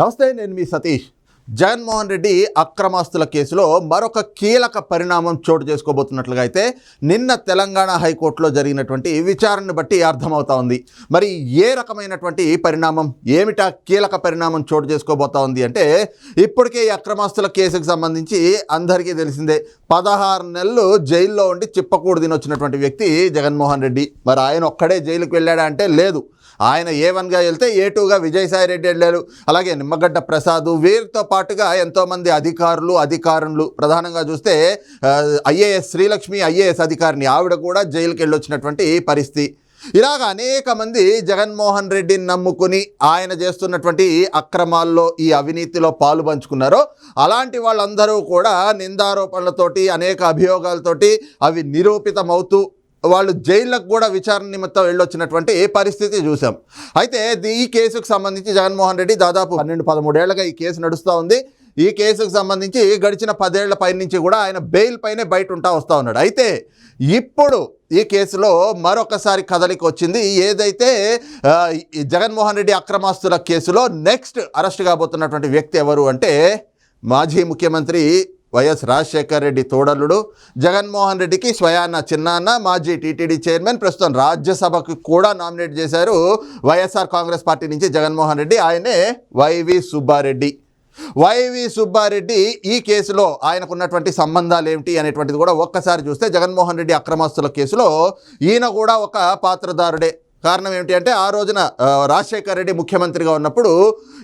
నమస్తే నేను మీ సతీష్. జగన్మోహన్ రెడ్డి అక్రమాస్తుల కేసులో మరొక కీలక పరిణామం చోటు చేసుకోబోతున్నట్లుగా అయితే నిన్న తెలంగాణ హైకోర్టులో జరిగినటువంటి విచారణను బట్టి అర్థమవుతా ఉంది. మరి ఏ రకమైనటువంటి పరిణామం ఏమిటా కీలక పరిణామం చోటు చేసుకోబోతా ఉంది అంటే ఇప్పటికే ఈ అక్రమాస్తుల కేసుకు సంబంధించి అందరికీ తెలిసిందే. పదహారు నెలలు జైల్లో ఉండి చిప్పకూడు తినొచ్చినటువంటి వ్యక్తి జగన్మోహన్ రెడ్డి. మరి ఆయన ఒక్కడే జైలుకు వెళ్ళాడా అంటే లేదు. ఆయన ఏ వన్గా వెళ్తే ఏ టూగా విజయసాయి రెడ్డి వెళ్ళారు అలాగే నిమ్మగడ్డ ప్రసాద్ వీరితో పాటుగా ఎంతోమంది అధికారులు అధికారులు ప్రధానంగా చూస్తే ఐఏఎస్ శ్రీలక్ష్మి ఐఏఎస్ అధికారిని ఆవిడ కూడా జైలుకి వెళ్ళొచ్చినటువంటి పరిస్థితి. ఇలాగ అనేక మంది జగన్మోహన్ రెడ్డిని నమ్ముకుని ఆయన చేస్తున్నటువంటి అక్రమాల్లో ఈ అవినీతిలో పాలు పంచుకున్నారో అలాంటి వాళ్ళందరూ కూడా నిందారోపణలతోటి అనేక అభియోగాలతోటి అవి నిరూపితమవుతూ వాళ్ళు జైళ్ళకు కూడా విచారణ నిమిత్తం వెళ్ళొచ్చినటువంటి పరిస్థితి చూసాం అయితే ఈ కేసుకు సంబంధించి జగన్మోహన్ రెడ్డి దాదాపు పన్నెండు పదమూడేళ్ళుగా ఈ కేసు నడుస్తూ ఉంది. ఈ కేసుకు సంబంధించి గడిచిన పదేళ్ళ పై నుంచి కూడా ఆయన బెయిల్ పైనే బయట ఉంటా వస్తూ ఉన్నాడు. అయితే ఇప్పుడు ఈ కేసులో మరొకసారి కదలిక వచ్చింది ఏదైతే జగన్మోహన్ రెడ్డి అక్రమాస్తుల కేసులో నెక్స్ట్ అరెస్ట్ కాబోతున్నటువంటి వ్యక్తి ఎవరు అంటే మాజీ ముఖ్యమంత్రి వైఎస్ రాజశేఖర్ రెడ్డి తోడలుడు జగన్మోహన్ రెడ్డికి స్వయాన చిన్నాన్న మాజీ టీటీడీ చైర్మన్ ప్రస్తుతం రాజ్యసభకు కూడా నామినేట్ చేశారు వైఎస్ఆర్ కాంగ్రెస్ పార్టీ నుంచి జగన్మోహన్ రెడ్డి. ఆయనే వైవి సుబ్బారెడ్డి. వైవి సుబ్బారెడ్డి ఈ కేసులో ఆయనకున్నటువంటి సంబంధాలు ఏమిటి అనేటువంటిది కూడా ఒక్కసారి చూస్తే జగన్మోహన్ రెడ్డి అక్రమాస్తుల కేసులో ఈయన కూడా ఒక పాత్రదారుడే. కారణం ఏమిటి అంటే ఆ రోజున రాజశేఖర్ రెడ్డి ముఖ్యమంత్రిగా ఉన్నప్పుడు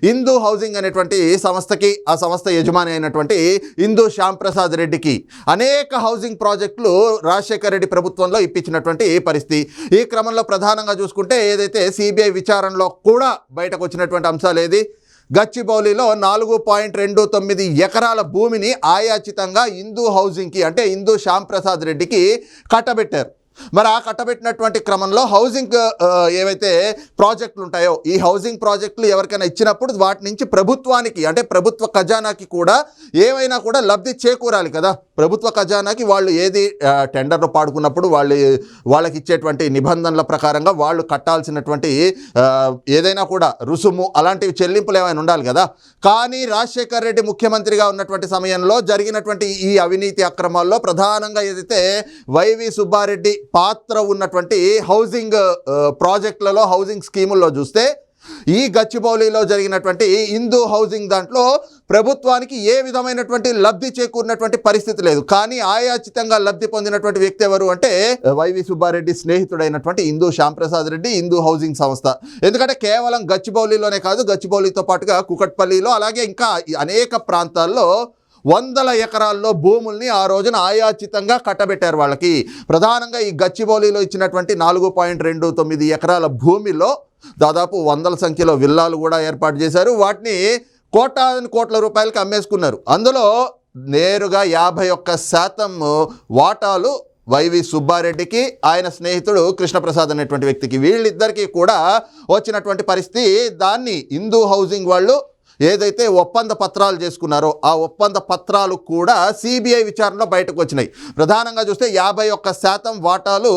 హిందూ హౌసింగ్ అనేటువంటి సంస్థకి ఆ సంస్థ యజమాని అయినటువంటి హిందూ శ్యామ్ ప్రసాద్ రెడ్డికి అనేక హౌసింగ్ ప్రాజెక్టులు రాజశేఖర్ రెడ్డి ప్రభుత్వంలో ఇప్పించినటువంటి పరిస్థితి. ఈ క్రమంలో ప్రధానంగా చూసుకుంటే ఏదైతే సిబిఐ విచారణలో కూడా బయటకు వచ్చినటువంటి అంశాలు ఏది? గచ్చిబౌలిలో నాలుగు పాయింట్ రెండు తొమ్మిది ఎకరాల భూమిని ఆయాచితంగా హిందూ హౌసింగ్కి అంటే హిందూ శ్యాంప్రసాద్ రెడ్డికి కట్టబెట్టారు. మరి ఆ కట్టబెట్టినటువంటి క్రమంలో హౌసింగ్ ఏవైతే ప్రాజెక్టులు ఉంటాయో ఈ హౌసింగ్ ప్రాజెక్టులు ఎవరికైనా ఇచ్చినప్పుడు వాటి నుంచి ప్రభుత్వానికి అంటే ప్రభుత్వ ఖజానాకి కూడా ఏవైనా కూడా లబ్ధి చేకూరాలి కదా. ప్రభుత్వ ఖజానాకి వాళ్ళు ఏది ఆ, టెండర్లు పాడుకున్నప్పుడు వాళ్ళు వాళ్ళకి ఇచ్చేటువంటి నిబంధనల ప్రకారంగా వాళ్ళు కట్టాల్సినటువంటి ఏదైనా కూడా రుసుము అలాంటివి చెల్లింపులు ఏమైనా ఉండాలి కదా. కానీ రాజశేఖర్ రెడ్డి ముఖ్యమంత్రిగా ఉన్నటువంటి సమయంలో జరిగినటువంటి ఈ అవినీతి అక్రమాల్లో ప్రధానంగా ఏదైతే వైవి సుబ్బారెడ్డి పాత్ర ఉన్నటువంటి హౌసింగ్ ప్రాజెక్టులలో హౌసింగ్ స్కీముల్లో చూస్తే ఈ గచ్చిబౌలిలో జరిగినటువంటి హిందూ హౌసింగ్ దాంట్లో ప్రభుత్వానికి ఏ విధమైనటువంటి లబ్ధి చేకూరినటువంటి పరిస్థితి లేదు. కానీ ఆయాచితంగా లబ్ధి పొందినటువంటి వ్యక్తి ఎవరు అంటే వైవి సుబ్బారెడ్డి స్నేహితుడైనటువంటి హిందూ శ్యాంప్రసాద్ రెడ్డి హిందూ హౌసింగ్ సంస్థ. ఎందుకంటే కేవలం గచ్చిబౌలిలోనే కాదు గచ్చిబౌలితో పాటుగా కుకట్పల్లిలో అలాగే ఇంకా అనేక ప్రాంతాల్లో వందల ఎకరాల్లో భూముల్ని ఆ రోజున ఆయాచితంగా కట్టబెట్టారు వాళ్ళకి. ప్రధానంగా ఈ గచ్చిబౌలిలో ఇచ్చినటువంటి నాలుగు పాయింట్ రెండు తొమ్మిది ఎకరాల భూమిలో దాదాపు వందల సంఖ్యలో విల్లాలు కూడా ఏర్పాటు చేశారు. వాటిని కోటాను కోట్ల రూపాయలకి అమ్మేసుకున్నారు. అందులో నేరుగా యాభై ఒక్క శాతం వాటాలు వైవి సుబ్బారెడ్డికి ఆయన స్నేహితుడు కృష్ణప్రసాద్ అనేటువంటి వ్యక్తికి. వీళ్ళిద్దరికీ కూడా వచ్చినటువంటి పరిస్థితి దాన్ని హిందూ హౌసింగ్ వాళ్ళు ఏదైతే ఒప్పంద పత్రాలు చేసుకున్నారో ఆ ఒప్పంద పత్రాలు కూడా సిబిఐ విచారణలో బయటకు వచ్చినాయి. ప్రధానంగా చూస్తే యాభై ఒక్క శాతం వాటాలు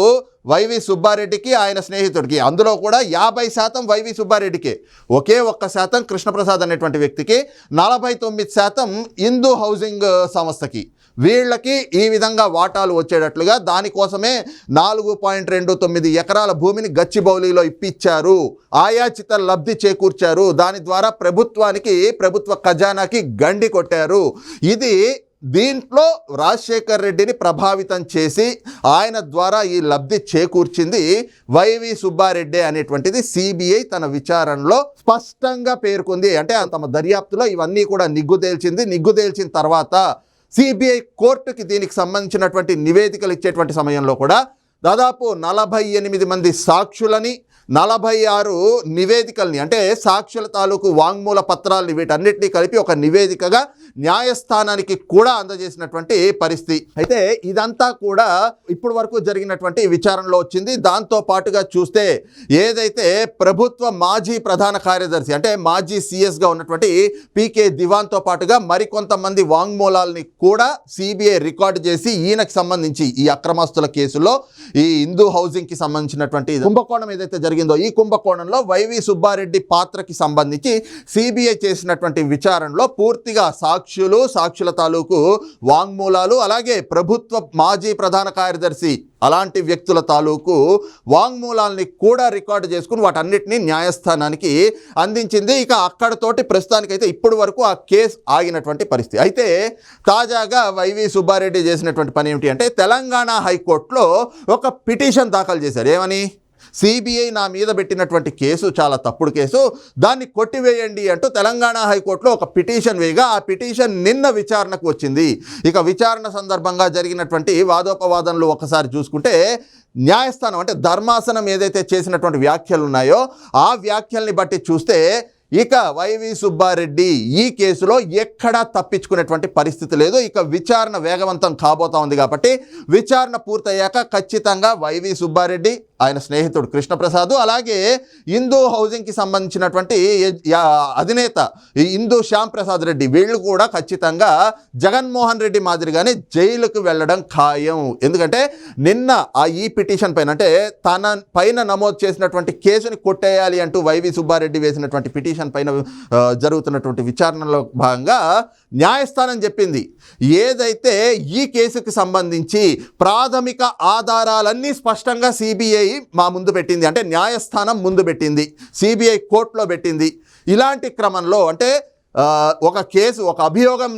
వైవి సుబ్బారెడ్డికి ఆయన స్నేహితుడికి. అందులో కూడా యాభై శాతం వైవి సుబ్బారెడ్డికి. ఒకే ఒక్క శాతం కృష్ణప్రసాద్ అనేటువంటి వ్యక్తికి నలభై తొమ్మిది శాతం హిందూ హౌసింగ్ సంస్థకి. వీళ్ళకి ఈ విధంగా వాటాలు వచ్చేటట్లుగా దానికోసమే నాలుగు పాయింట్ రెండు తొమ్మిది ఎకరాల భూమిని గచ్చిబౌలిలో ఇప్పించారు ఆయాచిత లబ్ధి చేకూర్చారు. దాని ద్వారా ప్రభుత్వానికి ప్రభుత్వ ఖజానాకి గండి కొట్టారు. ఇది దీంట్లో రాజశేఖర్ రెడ్డిని ప్రభావితం చేసి ఆయన ద్వారా ఈ లబ్ధి చేకూర్చింది వైవి సుబ్బారెడ్డి అనేటువంటిది సిబిఐ తన విచారణలో స్పష్టంగా పేర్కొంది. అంటే తమ దర్యాప్తులో ఇవన్నీ కూడా నిగ్గుదేల్చింది. నిగ్గుదేల్చిన తర్వాత సిబిఐ కోర్టుకి దీనికి సంబంధించినటువంటి నివేదికలు ఇచ్చేటువంటి సమయంలో కూడా దాదాపు నలభై ఎనిమిది మంది సాక్షులని నలభై ఆరు నివేదికల్ని అంటే సాక్షుల తాలూకు వాంగ్మూల పత్రాలని వీటన్నిటినీ కలిపి ఒక నివేదికగా న్యాయస్థానానికి కూడా అందజేసినటువంటి పరిస్థితి. అయితే ఇదంతా కూడా ఇప్పటి వరకు జరిగినటువంటి విచారణలో వచ్చింది. దాంతో పాటుగా చూస్తే ఏదైతే ప్రభుత్వ మాజీ ప్రధాన కార్యదర్శి అంటే మాజీ సిఎస్గా ఉన్నటువంటి పీకే దివాన్తో పాటుగా మరికొంతమంది వాంగ్మూలాల్ని కూడా సిబిఐ రికార్డు చేసి ఈయనకు సంబంధించి ఈ అక్రమస్తుల కేసులో ఈ హిందూ హౌసింగ్కి సంబంధించినటువంటి కుంభకోణం ఏదైతే జరిగిందో ఈ కుంభకోణంలో వైవి సుబ్బారెడ్డి పాత్రకి సంబంధించి సిబిఐ చేసినటువంటి విచారణలో పూర్తిగా సాగు సాక్షులు సాక్షుల తాలూకు వాంగ్మూలాలు అలాగే ప్రభుత్వ మాజీ ప్రధాన కార్యదర్శి అలాంటి వ్యక్తుల తాలూకు వాంగ్మూలాల్ని కూడా రికార్డు చేసుకుని వాటన్నిటిని న్యాయస్థానానికి అందించింది. ఇక అక్కడతోటి ప్రస్తుతానికైతే ఇప్పటి వరకు ఆ కేసు ఆగినటువంటి పరిస్థితి. అయితే తాజాగా వైవి సుబ్బారెడ్డి చేసినటువంటి పని ఏమిటి అంటే తెలంగాణ హైకోర్టులో ఒక పిటిషన్ దాఖలు చేశారు. ఏమని? సిబిఐ నా మీద పెట్టినటువంటి కేసు చాలా తప్పుడు కేసు. దాన్ని కొట్టివేయండి అంటూ తెలంగాణ హైకోర్టులో ఒక పిటిషన్ వేయగా ఆ పిటిషన్ నిన్న విచారణకు వచ్చింది. ఇక విచారణ సందర్భంగా జరిగినటువంటి వాదోపవాదనలు ఒకసారి చూసుకుంటే న్యాయస్థానం అంటే ధర్మాసనం ఏదైతే చేసినటువంటి వ్యాఖ్యలు ఉన్నాయో ఆ వ్యాఖ్యల్ని బట్టి చూస్తే ఇక వైవి సుబ్బారెడ్డి ఈ కేసులో ఎక్కడా తప్పించుకునేటువంటి పరిస్థితి లేదు. ఇక విచారణ వేగవంతం కాబోతా ఉంది కాబట్టి విచారణ పూర్తయ్యాక ఖచ్చితంగా వైవి సుబ్బారెడ్డి ఆయన స్నేహితుడు కృష్ణప్రసాద్ అలాగే హిందూ హౌసింగ్కి సంబంధించినటువంటి అధినేత ఈ హిందూ శ్యామ్ ప్రసాద్ రెడ్డి వీళ్ళు కూడా ఖచ్చితంగా జగన్మోహన్ రెడ్డి మాదిరిగానే జైలుకు వెళ్ళడం ఖాయం. ఎందుకంటే నిన్న ఆ ఈ పిటిషన్ పైన అంటే తన పైన నమోదు చేసినటువంటి కేసుని కొట్టేయాలి అంటూ వైవి సుబ్బారెడ్డి వేసినటువంటి పిటిషన్ పైన జరుగుతున్నటువంటి విచారణలో భాగంగా న్యాయస్థానం చెప్పింది. ఏదైతే ఈ కేసుకు సంబంధించి ప్రాథమిక ఆధారాలన్నీ స్పష్టంగా సిబిఐ మా ముందు పెట్టింది. అంటే న్యాయస్థానం ముందు పెట్టింది. సిబిఐ కోర్టులో పెట్టింది. ఇలాంటి క్రమంలో అంటే ఒక కేసు ఒక అభియోగం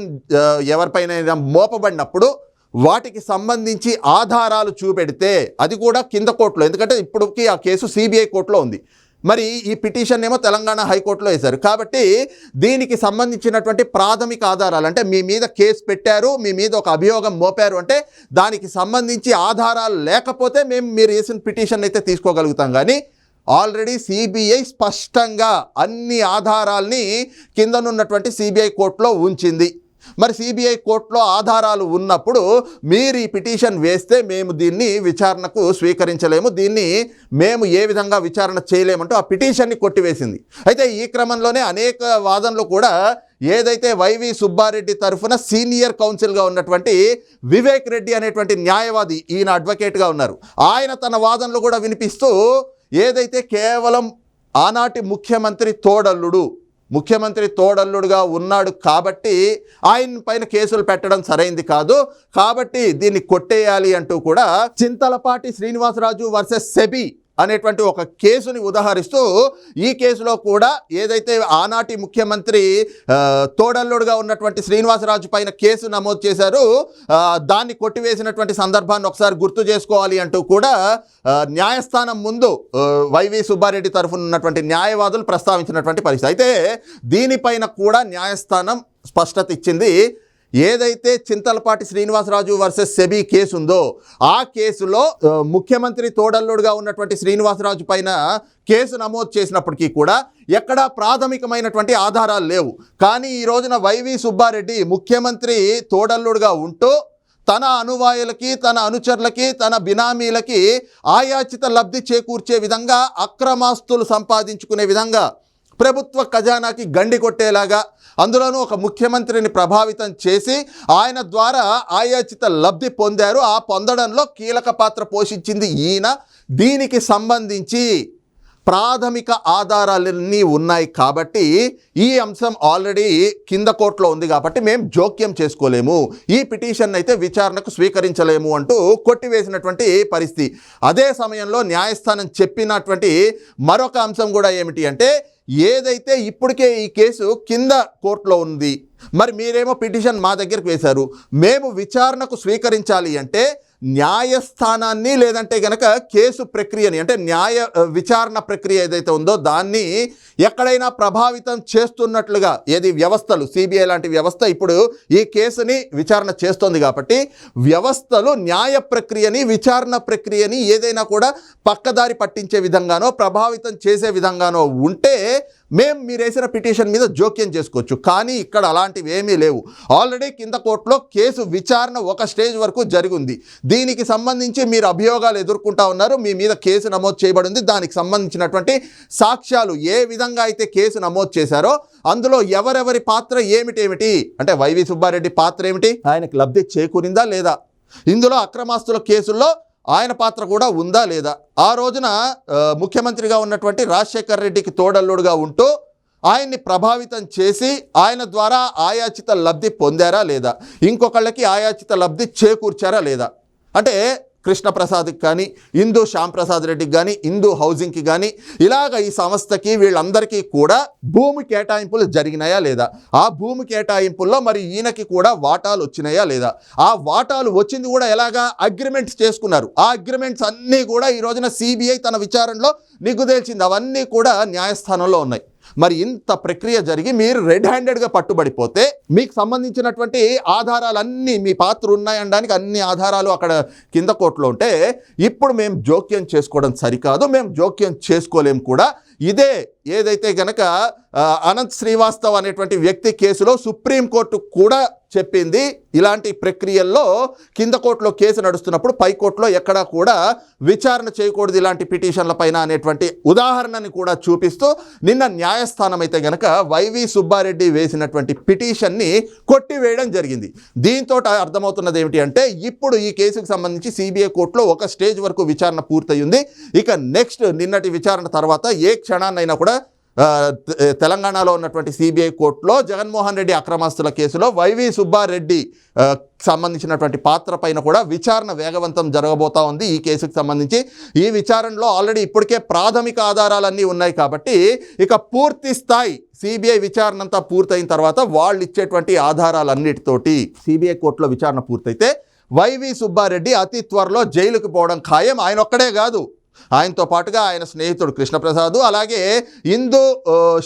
ఎవరిపైన మోపబడినప్పుడు వాటికి సంబంధించి ఆధారాలు చూపెడితే అది కూడా కింద కోర్టులో. ఎందుకంటే ఇప్పటికి ఆ కేసు సిబిఐ కోర్టులో ఉంది. మరి ఈ పిటిషన్ ఏమో తెలంగాణ హైకోర్టులో వేశారు. కాబట్టి దీనికి సంబంధించినటువంటి ప్రాథమిక ఆధారాలు అంటే మీ మీద కేసు పెట్టారు మీ మీద ఒక అభియోగం మోపారు అంటే దానికి సంబంధించి ఆధారాలు లేకపోతే మేము మీరు వేసిన పిటిషన్ అయితే తీసుకోగలుగుతాం. కానీ ఆల్రెడీ సిబిఐ స్పష్టంగా అన్ని ఆధారాల్ని కిందనున్నటువంటి సిబిఐ కోర్టులో ఉంచింది. మరి సిబిఐ కోర్టులో ఆధారాలు ఉన్నప్పుడు మీరు ఈ పిటిషన్ వేస్తే మేము దీన్ని విచారణకు స్వీకరించలేము దీన్ని మేము ఏ విధంగా విచారణ చేయలేమంటూ ఆ పిటిషన్ని కొట్టివేసింది. అయితే ఈ క్రమంలోనే అనేక వాదనలు కూడా ఏదైతే వైవి సుబ్బారెడ్డి తరఫున సీనియర్ కౌన్సిల్గా ఉన్నటువంటి వివేక్ రెడ్డి అనేటువంటి న్యాయవాది ఈయన అడ్వకేట్గా ఉన్నారు. ఆయన తన వాదనలు కూడా వినిపిస్తూ ఏదైతే కేవలం ఆనాటి ముఖ్యమంత్రి తోడల్లుడు ముఖ్యమంత్రి తోడల్లుడుగా ఉన్నాడు కాబట్టి ఆయన పైన కేసులు పెట్టడం సరైంది కాదు. కాబట్టి దీన్ని కొట్టేయాలి అంటూ కూడా చింతలపాటి శ్రీనివాసరాజు వర్సెస్ సెబి అనేటువంటి ఒక కేసుని ఉదాహరిస్తూ ఈ కేసులో కూడా ఏదైతే ఆనాటి ముఖ్యమంత్రి తోడల్లుడుగా ఉన్నటువంటి శ్రీనివాసరాజు పైన కేసు నమోదు చేశారు దాన్ని కొట్టివేసినటువంటి సందర్భాన్ని ఒకసారి గుర్తు చేసుకోవాలి అంటూ కూడా న్యాయస్థానం ముందు వైవి సుబ్బారెడ్డి తరఫున ఉన్నటువంటి న్యాయవాదులు ప్రస్తావించినటువంటి పరిస్థితి. అయితే దీనిపైన కూడా న్యాయస్థానం స్పష్టత ఇచ్చింది ఏదైతే Chintalapati Srinivasaraju versus SEBI case ఉందో ఆ కేసులో ముఖ్యమంత్రి తోడల్లుడుగా ఉన్నటువంటి శ్రీనివాసరాజు పైన కేసు నమోదు చేసినప్పటికీ కూడా ఎక్కడా ప్రాథమికమైనటువంటి ఆధారాలు లేవు. కానీ ఈ రోజున వైవి సుబ్బారెడ్డి ముఖ్యమంత్రి తోడల్లుడుగా ఉంటూ తన అనువాయులకి తన అనుచరులకి తన బినామీలకి ఆయాచిత లబ్ధి చేకూర్చే విధంగా అక్రమాస్తులు సంపాదించుకునే విధంగా ప్రభుత్వ ఖజానాకి గండి కొట్టేలాగా అందులోనూ ఒక ముఖ్యమంత్రిని ప్రభావితం చేసి ఆయన ద్వారా ఆయాచిత లబ్ధి పొందారు. ఆ పొందడంలో కీలక పాత్ర పోషించింది ఈయన. దీనికి సంబంధించి ప్రాథమిక ఆధారాలన్నీ ఉన్నాయి కాబట్టి ఈ అంశం ఆల్రెడీ కింద కోర్టులో ఉంది కాబట్టి మేము జోక్యం చేసుకోలేము. ఈ పిటిషన్ అయితే విచారణకు స్వీకరించలేము అంటూ కొట్టివేసినటువంటి పరిస్థితి. అదే సమయంలో న్యాయస్థానం చెప్పినటువంటి మరొక అంశం కూడా ఏమిటి అంటే ఏదైతే ఇప్పటికే ఈ కేసు కింద కోర్టులో ఉంది మరి మీరేమో పిటిషన్ మా దగ్గరికి వేశారు. మేము విచారణకు స్వీకరించాలి అంటే న్యాయస్థానాన్ని లేదంటే గనక కేసు ప్రక్రియని అంటే న్యాయ విచారణ ప్రక్రియ ఏదైతే ఉందో దాన్ని ఎక్కడైనా ప్రభావితం చేస్తున్నట్లుగా ఏది వ్యవస్థలు సిబిఐ లాంటి వ్యవస్థ ఇప్పుడు ఈ కేసుని విచారణ చేస్తోంది కాబట్టి వ్యవస్థలు న్యాయ ప్రక్రియని విచారణ ప్రక్రియని ఏదైనా కూడా పక్కదారి పట్టించే విధంగానో ప్రభావితం చేసే విధంగానో ఉంటే మేము మీరు వేసిన పిటిషన్ మీద జోక్యం చేసుకోవచ్చు. కానీ ఇక్కడ అలాంటివి ఏమీ లేవు. ఆల్రెడీ కింద కోర్టులో కేసు విచారణ ఒక స్టేజ్ వరకు జరిగింది. దీనికి సంబంధించి మీరు అభియోగాలు ఎదుర్కొంటా ఉన్నారు. మీ మీద కేసు నమోదు చేయబడింది. దానికి సంబంధించినటువంటి సాక్ష్యాలు ఏ విధంగా అయితే కేసు నమోదు చేశారో అందులో ఎవరెవరి పాత్ర ఏమిటేమిటి అంటే వైవి సుబ్బారెడ్డి పాత్ర ఏమిటి? ఆయనకు లబ్ధి చేకూరిందా లేదా? ఇందులో అక్రమాస్తుల కేసుల్లో ఆయన పాత్ర కూడా ఉందా లేదా? ఆ రోజున ముఖ్యమంత్రిగా ఉన్నటువంటి రాజశేఖర్ రెడ్డికి తోడల్లుడుగా ఉంటూ ఆయన్ని ప్రభావితం చేసి ఆయన ద్వారా ఆయాచిత లబ్ధి పొందారా లేదా? ఇంకొకళ్ళకి ఆయాచిత లబ్ధి చేకూర్చారా లేదా? అంటే కృష్ణప్రసాద్కి కానీ ఇందు శ్యాంప్రసాద్ రెడ్డికి కానీ ఇందు హౌసింగ్కి కానీ ఇలాగ ఈ సంస్థకి వీళ్ళందరికీ కూడా భూమి కేటాయింపులు జరిగినాయా లేదా? ఆ భూమి కేటాయింపుల్లో మరి ఈయనకి కూడా వాటాలు వచ్చినాయా లేదా? ఆ వాటాలు వచ్చింది కూడా ఎలాగా అగ్రిమెంట్స్ చేసుకున్నారు? ఆ అగ్రిమెంట్స్ అన్నీ కూడా ఈ రోజున సిబిఐ తన విచారణలో నిగ్గుదేల్చింది. అవన్నీ కూడా న్యాయస్థానంలో ఉన్నాయి. మరి ఇంత ప్రక్రియ జరిగి మీరు రెడ్ హ్యాండెడ్గా పట్టుబడిపోతే మీకు సంబంధించినటువంటి ఆధారాలన్నీ మీ పాత్ర ఉన్నాయనడానికి అన్ని ఆధారాలు అక్కడ కింద కోర్టులో ఉంటే ఇప్పుడు మేము జోక్యం చేసుకోవడం సరికాదు మేము జోక్యం చేసుకోలేం కూడా. ఇదే ఏదైతే గనక అనంత్ శ్రీవాస్తవ్ అనేటువంటి వ్యక్తి కేసులో సుప్రీంకోర్టు కూడా చెప్పింది ఇలాంటి ప్రక్రియల్లో కింద కోర్టులో కేసు నడుస్తున్నప్పుడు పై కోర్టులో ఎక్కడా కూడా విచారణ చేయకూడదు ఇలాంటి పిటిషన్ల పైన అనేటువంటి ఉదాహరణని కూడా చూపిస్తూ నిన్న న్యాయస్థానం అయితే గనక వైవి సుబ్బారెడ్డి వేసినటువంటి పిటిషన్ని కొట్టివేయడం జరిగింది. దీంతో అర్థమవుతున్నది ఏమిటి అంటే ఇప్పుడు ఈ కేసుకు సంబంధించి సిబిఐ కోర్టులో ఒక స్టేజ్ వరకు విచారణ పూర్తయింది. ఇక నెక్స్ట్ నిన్నటి విచారణ తర్వాత ఏ క్షణాన్నైనా కూడా తెలంగాణలో ఉన్నటువంటి సిబిఐ కోర్టులో జగన్మోహన్ రెడ్డి అక్రమాస్తుల కేసులో వైవి సుబ్బారెడ్డి సంబంధించినటువంటి పాత్ర పైన కూడా విచారణ వేగవంతం జరగబోతా ఉంది ఈ కేసుకు సంబంధించి. ఈ విచారణలో ఆల్రెడీ ఇప్పటికే ప్రాథమిక ఆధారాలన్నీ ఉన్నాయి కాబట్టి ఇక పూర్తి స్థాయి సిబిఐ విచారణ అంతా పూర్తయిన తర్వాత వాళ్ళు ఇచ్చేటువంటి ఆధారాలన్నిటితోటి సిబిఐ కోర్టులో విచారణ పూర్తయితే వైవి సుబ్బారెడ్డి అతి త్వరలో జైలుకు పోవడం ఖాయం. ఆయన ఒక్కడే కాదు. ఆయనతో పాటుగా ఆయన స్నేహితుడు కృష్ణప్రసాద్ అలాగే ఇందు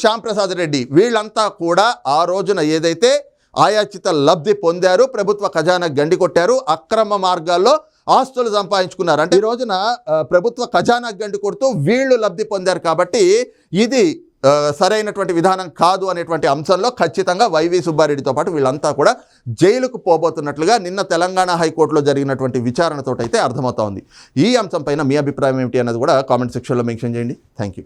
శ్యాంప్రసాద్ రెడ్డి వీళ్ళంతా కూడా ఆ రోజున ఏదైతే ఆయాచిత లబ్ధి పొందారు ప్రభుత్వ ఖజానా గండి కొట్టారు అక్రమ మార్గాల్లో ఆస్తులు సంపాదించుకున్నారు. అంటే ఈ రోజున ప్రభుత్వ ఖజానా గండి కొడుతూ వీళ్ళు లబ్ధి పొందారు కాబట్టి ఇది సరైనటువంటి విధానం కాదు అనేటువంటి అంశంలో ఖచ్చితంగా వైవి సుబ్బారెడ్డితో పాటు వీళ్ళంతా కూడా జైలుకు పోబోతున్నట్లుగా నిన్న తెలంగాణ హైకోర్టులో జరిగినటువంటి విచారణతోటైతే అర్థమవుతోంది అర్థమవుతా ఉంది. ఈ అంశంపైన మీ అభిప్రాయం ఏమిటి అన్నది కూడా కామెంట్ సెక్షన్లో మెన్షన్ చేయండి. Thank you.